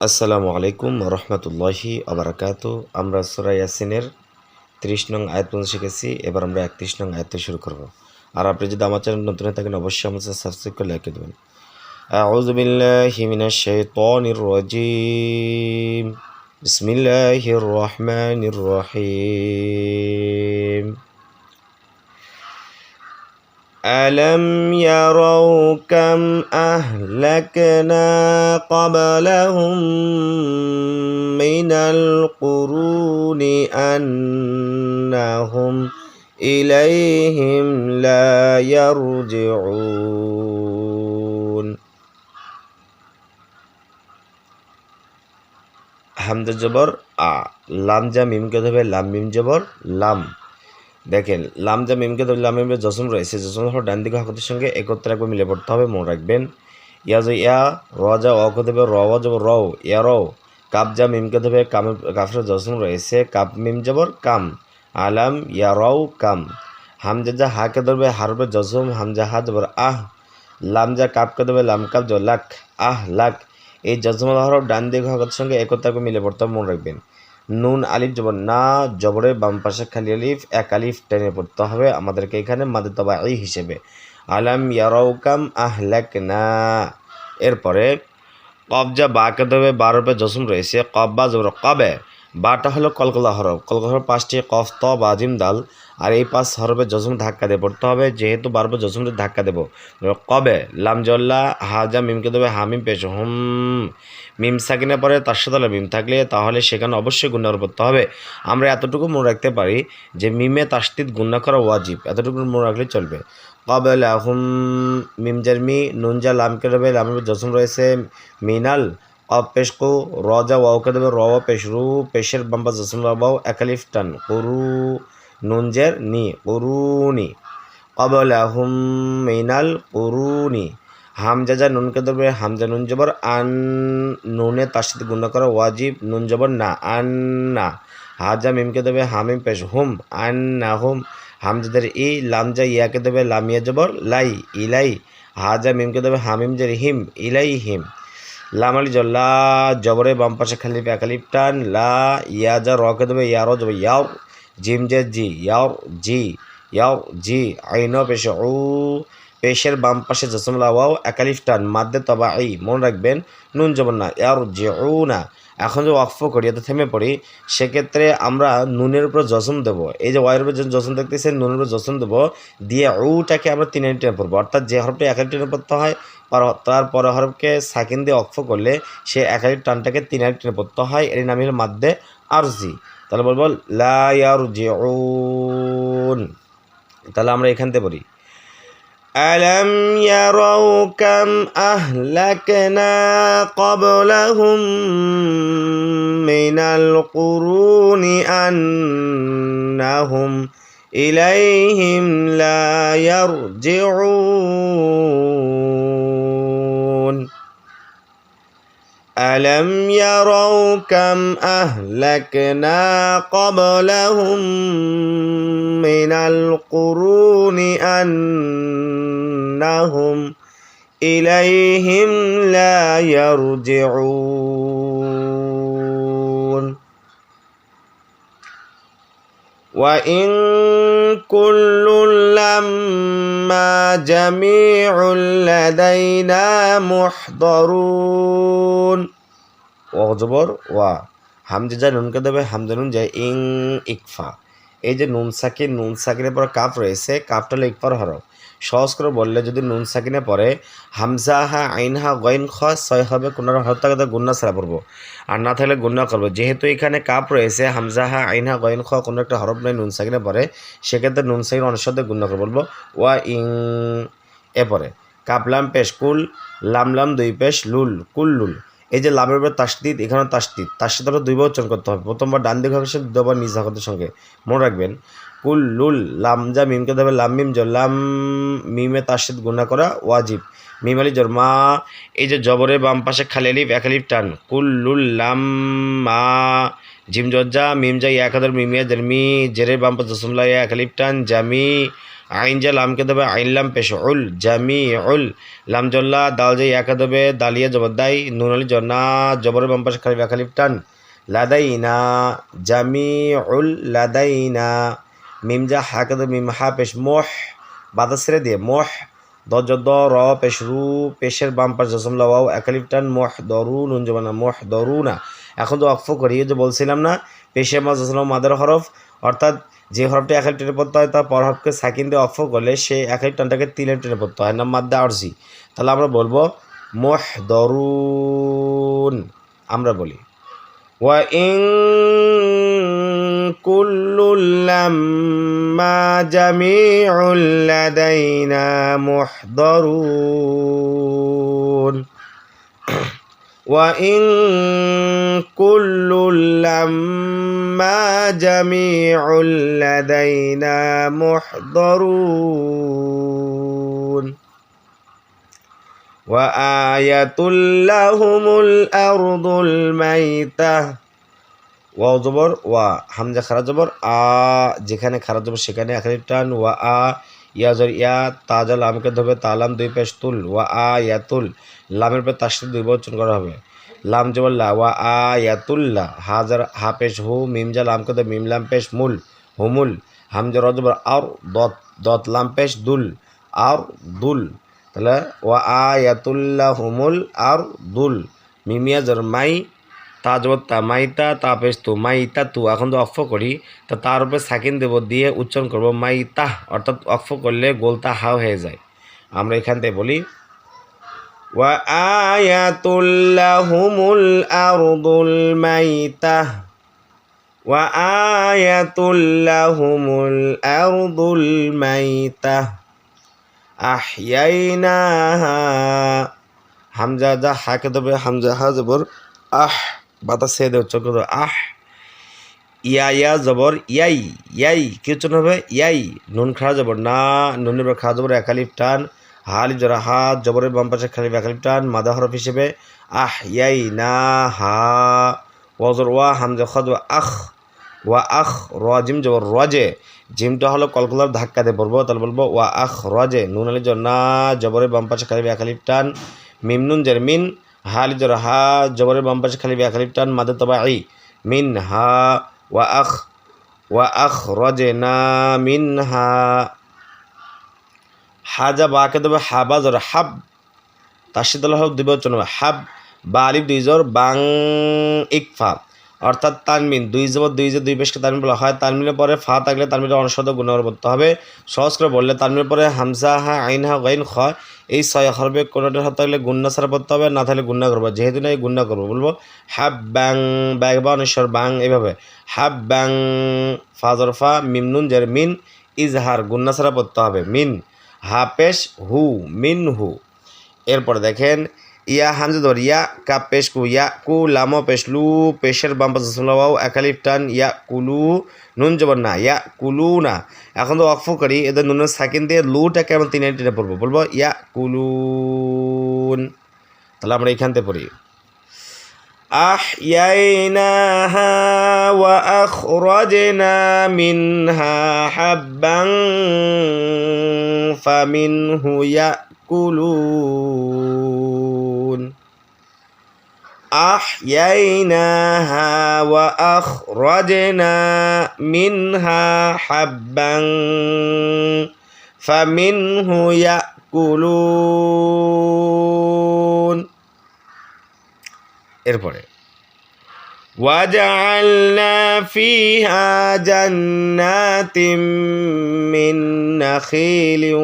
আসসালামু আলাইকুম রহমতুল্লাহি আবরাকাত আমরা সুরা ইয়াসিনের ত্রিশ নং আয়াত পর্যন্ত শিখেছি এবার আমরা একত্রিশ নং আয়াত থেকে শুরু করব আর আপনি যদি আমার চ্যানেল নতুন হয়ে থাকেন অবশ্যই আমার সাবস্ক্রাইব করে লাইক দেবেন أعوذ بالله من الشيطان الرجيم بسم الله الرحمن الرحيم ألم يروا كم أهلكنا قبلهم من القرون أنهم إليهم لا يرجعون. حمد جبر آ لام جا ميم كده لام ميم جبر لام. দেখেন, লাম যা মিমকে ধরলে, লাম মিমের জসম রয়েছে। জসম হল ডান দিকে হকতের সঙ্গে একত্রে একবার মিলে পড়তে হবে, মনে রাখবেন। ইয়া যে ইয়া, র যা অকে দেবে, র যাব, র ইয়া র কাপ যা মিমকে দেবে, কাম, কাফের জসম রয়েছে, কাপ মিম জবর কাম। আলাম, ইয়া রও কাম। হামজা যা হাকে ধরবে হারবে জসম হামজা হা জবর আহ। লাম যা কাপকে দেবে লাম কাপ জ লাখ আহ লাখ এই জজমল হরফ ডান দিক হকের সঙ্গে একত্রে একতাকে মিলে পড়তে হবে, মনে রাখবেন। নুন, আলিফ, জবর না, জবরে বাম পাশে খালি আলিফ, এক আলিফ টেনে পড়তে হবে আমাদেরকে এখানে মাদে তবা এই হিসেবে। আলাম ইয়ারাউকাম আহলাক না এরপরে কবজা বাকে দেবে বারোপে জসুম রয়েছে কব বা জবর কবে? বাটা হলো কলকলা হরফ। কলকলা হরফ পাঁচটি কফ, ত বাজিম দাল। আর এই পাঁচ হরফে জসম ধাক্কা দিয়ে পড়তে হবে, যেহেতু বারবার জসমে ধাক্কা দেবো। কবে? লামজল্লা হাজা মিমকে দেবে? হামিম পেশ হুম। মিম সাকিনে পরে তার সাথে মিম থাকলে, তাহলে সেখানে অবশ্যই গুণা পড়তে হবে। আমরা এতটুকু মনে রাখতে পারি যে মিমে তাস্তিদ গুণা করা ওয়াজিব। এতটুকু মনে রাখলে চলবে। কবে লাহুম মিমজার মি নুনজা লামকে দেবে? লামের জসম রয়েছে মিনাল অব পেশ কো রজা ওয়াওকে দেবে র পেশ রু পেশের বাম্বা জসম বাবাও একালিফ টান করু নুনজের নি করুনি কবলাহুম মিনাল করুনি হামজা যা নুনকে ধরবে হামজা নুন জবর, আন নুনে তার সাথে গুণ করা ওয়াজিব, নুন জবর না, আন না। হাজা মিমকে দেবে, হামিম পেশ হুম, আন না হুম। হামজাদের ই লামজা ইয়াকে দেবে, লামিয়া জবর, লাই, ইলাই। হাজা মিমকে দেবে, হামিম জের হিম, ইলাই হিম। লাম আলি জল্লা জবরে বাম পাশে খালি একালিপ টান লা ইয়া যা রকে দেবে ইয়ারও জব ইয়াও, জিম জে জি, ইয়াও জি ইয়াও, জি, আইন পেশে ও পেশের বাম পাশে জসমলা ওয়াও, একালিফ, টান মাদ্দে তবা এই মনে রাখবেন, নুন জবর না ইয়ার জি ও না। এখন যে ওয়াকফ করি, এত থেমে পড়ি, সেক্ষেত্রে আমরা নুনের উপর জসম দেবো। এই যে ওয়াইয়ের উপর জসম দেখতেছেন, নুনের উপর জসম দেবো, দিয়ে ঔটাকে আমরা তিন টেনে পড়ব। অর্থাৎ যে হরফটা একালি টেনে পড়তে হয় তার পরে হরফকে সাকিন দিয়ে অক্ফ করলে সে একালি টানটাকে তিন টেনে পড়তে হয় এর নাম হলো মাদ্দে আরজি তাহলে বলবো লায়ার তাহলে আমরা এখান থেকে পড়ি ألم يروا كم أهلكنا قبلهم من القرون أنهم إليهم لا يرجعون. ألم يروا كم أهلكنا قبلهم من القرون أنهم إليهم لا يرجعون. وإن كل لما جميع لدينا محضرون وغزبر و حمد جنون كده حمد جنون جاي إن إكفا এই যে নুন সাকিন নুন সাকিনের পর কাফ রয়েছে কাফটা হলো ইকফার হরফ। সহজ করে বললে যদি নুন সাকিনে পরে হামজা হা, আইন হা গইন খ ছয় হবে কোনো হরফ থাকলে গুন্না ছাড়া পড়ব। আর না থাকলে গুন্না করব। যেহেতু এখানে কাপ রয়েছে, হামজা হা, আইন হা গইন খ, কোনো একটা হরফ নেই নুন সাকিনে পরে সেক্ষেত্রে নুন সাকিন অনুসারে গুন্না করে বলব। ওয়া ইং এরপরে কাপলাম পেশ কুল, লাম লাম দুই পেশ লুল, কুল লুল। এই যে লামের উপর তাসদিদ এখানে তাসদিদ সাথে আরও দুইবার উচ্চারণ করতে হবে। প্রথমবার ডান দিক সাথে দুবার নিজ হকের সঙ্গে। মনে রাখবেন, কুল লুল লাম যা মিমকে দেবে লাম মিম জর লাম মিমে সাথে গুণা করা ওয়াজিব। মিম আলি জর, মা, এই যে জবরে বাম পাশে খালি আলিফ, এক আলিফ টান। কুল লুল লাম মা, জিম জজ্জা মিম যা এক হাজার, মিমিয়া, জেরমি জেরে বাম পাশে জসমলা এক আলিফ টান, জামি আইন যা লামকে দেবে আইনলাম পেশ উল জামি উল লাম জল্লা, দাল যে ইয়াকে দেবে, দালিয়া জবরদাই, নুন আলী জন্না জবর বাম্পাস খালি খালিফ টান। লাদাইনা জামি উল লাদাইনা। মিম যা হাকে দেবে, মিম হা পেশ মোহ, বাদা ছেড়ে দিয়ে মোহ। দজ দ, র পেশ রু, পেশের বাম পাশ জসম লাওয়াও একালিফ টান, মোহ দরু, নুন জবানা, মোহ দরু না এখন তো অক্ফ করি যে বলছিলাম না পেশের মাছ জসম মাদার হরফ, অর্থাৎ যে হরফটা এক টেনে পড়তে হয়, তার পর হরফকে সাকিন দিয়ে অফ করলে সে এক টানটাকে তিলের টেনে পড়তে হয়। না মাদ্দা আরজি তাহলে আমরা বলব মোহ দরুন আমরা বলি। ওয়া ইং কুল্লু লাম্মা জামিউল লাদাইনা মুহদরুন وإن كل لما جميع لدينا محضرون وآية لهم الأرض الميتة ওয়াও জবর ওয়া হামজা খারা জবর আ যেখানে খারা জবর সেখানে এখানে টান ওয়া আ ইয়া জর, ইয়া তাজাল আমকে ধরবে তালাম দুই পেশ তুল, ওয়া আ ইয়াতুল লামের পর তার সাথে দুই বচন করা হবে। লাম জবর লা ওয়া আ ইয়াতুল্লা হাজার হা পেশ হু, মিম জা লামকে ধরবে, মিম লাম পেশ মুল, হুমুল হামজা র জবর আর দত দত লাম পেশ দুল আর দুল, তাহলে ওয়া আ ইয়াতুল্লা হুমুল আর দুল মিমিয়া জর মাই তা জবর তা মাইতা তা তু মাইতা তু এখন তো অফ করি, তো তার উপরে সাকিন দেব দিয়ে উচ্চারণ করব মাইতা, অর্থাৎ অফ করলে গোলতা হাও হয়ে যায়। আমরা এখান থেকে বলি, ওয়া মাইতা মাইতা হামজা, যা হাকে দেবে হামজা হা আহ। বাতাস ছেড়ে দেবে চোখ আহ, ইয়া ইয়া জবর, ইয়াই ইয়াই, কি উচ্চারণ হবে? ইয়াই, নুন খাড়া জবর। না নুনের পর খাড়া জবর একালিফ টান। হালি জরা হাত জবরের বাম পাশে খালি একালিফ টান, মাদা হরফ হিসেবে। আহ, ইয়াই, না, হা, ওয়াজর, ওয়া, হামজা, খাদ আখ, ওয়া, আখ, র, জিম, জবর রজে জিমটা হলো কলকলার ধাক্কা দিয়ে পড়ব, তাহলে বলব ওয়া, আখ রজে নুন আলি জর না, জবরের বাম পাশে খালি একালিফ টান। মিম, নুন মিন। হালি জর, হা জবরের বাম পাশে খালি একালিফ টান, মাদে তবা আই মিন হা ওয়া আখ ওয়া আখ রজে না মিন হা। হাজা বাকে দেবে হাবা জর, হাব। সাথে হল দুই হাব। বা আলিফ দুই জোর, বাং ইকফা অর্থাৎ তানমিন, দুই জবর দুই যে দুই পেশকে তানমিন বলা হয়। তানমিনের পরে ফা থাকলে তানমিনের অনুষদ গুণাবর করতে হবে। সহজ করে বললে, তানমিনের পরে হামজা হা, আইন হা, গাইন খ, এই ছয় হরবে কোনোটার হাত থাকলে গুন্না ছাড়া পড়তে হবে, না থাকলে গুন্না করব। যেহেতু না এই গুন্না করব, বলব হ্যাব ব্যাং, ব্যাগ, বা অনেশ্বর, ব্যাং এভাবে হ্যাপ ব্যাং ফাজর ফা মিমনুন জের, মিন, ইজহার গুন্না ছাড়া পড়তে হবে। মিন হাপেশ হু, মিন, হু। এরপর দেখেন ইয়া হামজা ধর ইয়া কা পেশ কু ইয়া কু লামো পেশ লু পেশের বাম পাশে সুলাও একালিফ টান ইয়া কুলু নুন জবর না ইয়া কুলু না এখন তো অক্ফ করি এদের নুনের সাকিন দিয়ে লুটাকে আমরা তিনে টেনে পড়বো বলবো ইয়া কুলুন তাহলে আমরা এখান থেকে পড়ি أحييناها وأخرجنا منها حبا فمنه يأكلون أحييناها وأخرجنا منها حبا فمنه يأكلون এরপরে وجعلنا فيها جنات من نخيل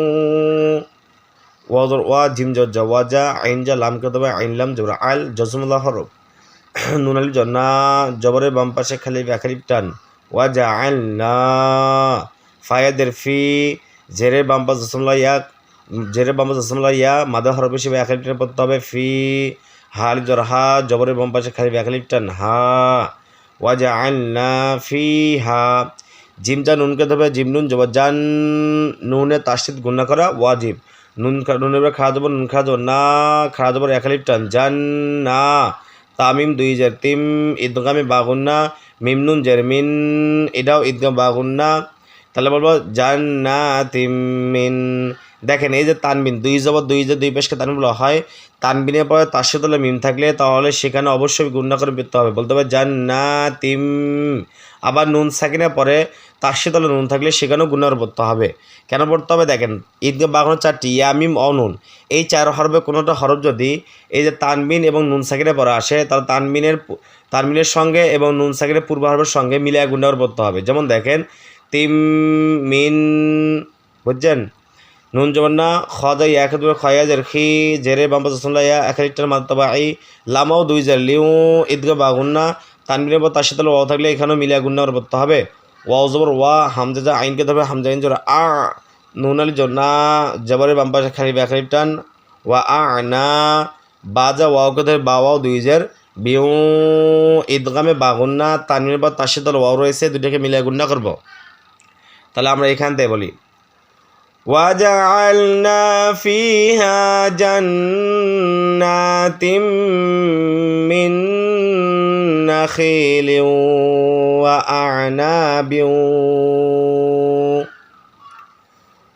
ওয়াজর ওয়া, জিম জজ্জা ওয়াজা আইন জা, লাম কে তবে আইন লাম জবর, আল জসমুল্লাহ হরফ। নুন আলি জন্না জবরের বাম পাশে খালি ব্যাখালিপ টান। ওয়াজা আইল না, ফায়াদের ফি, জেরের বাম পাশ জসমুল্লাহ ইয়া, জেরের বাম পাশ ইয়া মাদা হরফ হিসেবে একালিপ টান পড়তে হবে, ফি হাল জর, হা, জবরের বাম পাশে খালি ব্যাখালিপ টান, হা। ওয়াজা আইল না, ফি, হা, জিম যা নুনকে ধরবে জিম নুন, জবর জান নুনে তাসিদ গুণা করা ওয়াজিব। নুন খা- নুনের পরে খাওয়া দেবো, নুন খাওয়া দেবো না, খাওয়া দেবো একালিপ টান, জান না। তামিম দুই জার তিম ঈদগামে বাগুন্না মিম নুন জের মিন, এটাও ঈদগাম বাগুন্না তাহলে বলব জান্নাতিম মিন। দেখেন, এই যে তানবিন, দুই জবর দুই যে দুই পেশকে তানবিন বলা হয়। তানবিনের পরে তার সাথে মিম থাকলে তাহলে সেখানে অবশ্যই গুণনা করে পড়তে হবে। বলতে হবে জান্নাতিম। আবার নুন সাকিনের পরে তার সাথে নুন থাকলে সেখানেও গুণনা করে পড়তে হবে। কেন পড়তে হবে? দেখেন, ঈদগাহ বাগানো চারটি ইয়ামিম অনুন এই চার হরফে কোনোটা হরফ যদি এই যে তানবিন এবং নুন সাকিনের পরে আসে, তাহলে তানবিনের তানবিনের সঙ্গে এবং নুন সাকিনের পূর্ব হরফের সঙ্গে মিলিয়ে গুণনা করে পড়তে হবে। যেমন দেখেন, তিম, মিন, বুঝছেন? নুন যেমন না খদাই এক দুই খয়াজের খি, জেরে বাম্পা জসলাইয়া এক লিটার মাত্তাবা আই লামাও দুই জার লিউ, ঈদগা বাগুন্না তানবিনের পর তার সাথে ওয়া থাকলে এখানেও মিলিয়া গুন্না পড়তে হবে। ওয়াও জবর ওয়া, হামজা যা আইনকে ধরবে, হামজা আইন জোর আ, নুন আলি জোর না, জবরে বাম্পা খালি ব্যাখারি টান, ওয়া আ, না বাজা ওয়াওকে ধরে বা ওয়াও দুই জার, বিউ ঈদগামে বাগুন্না তানবিনের পর তার সাথে ওয়াও রয়েছে দুটাকে মিলিয়া গুন্না করব। তাহলে আমরা এখান থেকে বলি وجعلنا فيها جنات من نخيل وأعناب.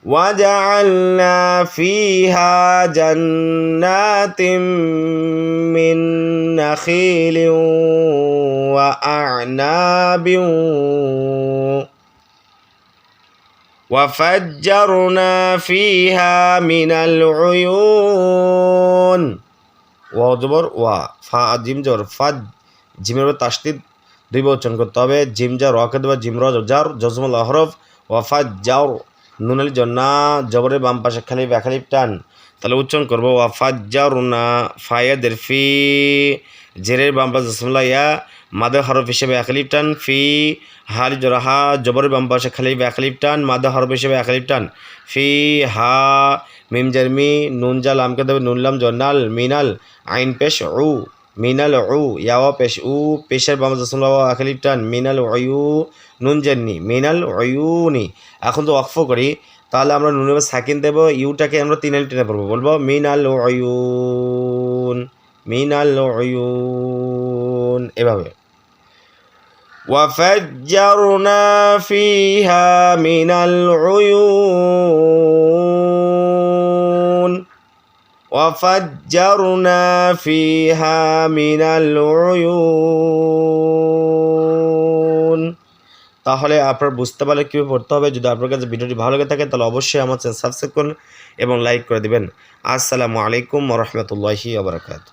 وجعلنا فيها جنات من نخيل وأعناب. وفجرنا فيها من العيون ওয়া জবর ওয়া ফা জিম জবর ফাদ জিমের উপর তাসদিদ দুই বার উচ্চারণ করতে হবে জিম যা রকে দেবা জিম র যার জজমুল আহরফ ওয়াফাদ যাও নুনালি জন্না জবরের বাম পাশে খালি ব্যাখালিপ টান তাহলে উচ্চারণ করবো ওয়াফাদ জারুনা ফায়াদের ফি জেরের বাম পাশে জসমুল্লাহ ইয়া মাদে হরফ হিসেবে একালিপ টান, ফি, হালি জরাহা জবরের বাম পাশে খালি ব্যাখালিপ টান, মাদে হরফ হিসেবে একালিপ টান, ফি, হা, মিম জারমি নুন জাল আমকে দেবে নুনলাম জন্নাল মিনাল, আইন পেশ উ, মিনাল উ ইয়াওয়া পেশ উ, পেশের বাম জসমুল্লাহ একালিপ টান, মিনাল অয়ু নুন জান্নি মিনাল অয়ুনি এখন তো ওয়াকফ করি, তাহলে আমরা নুনের সাকিন দেব, ইউটাকে আমরা তিন টেনে পড়ব, বলব মিনাল অয়ুন মিনাল অয়ুন এভাবে। وفجرنا فيها من العيون وفجرنا فيها من العيون তাহলে আপনার বুঝতে পারলে কীভাবে পড়তে হবে যদি আপনার কাছে ভিডিওটি ভালো লেগে থাকে তাহলে অবশ্যই আমার চ্যানেল সাবস্ক্রাইব করুন এবং লাইক করে দিবেন আসসালামু আলাইকুম রহমতুল্লাহি আবরকাত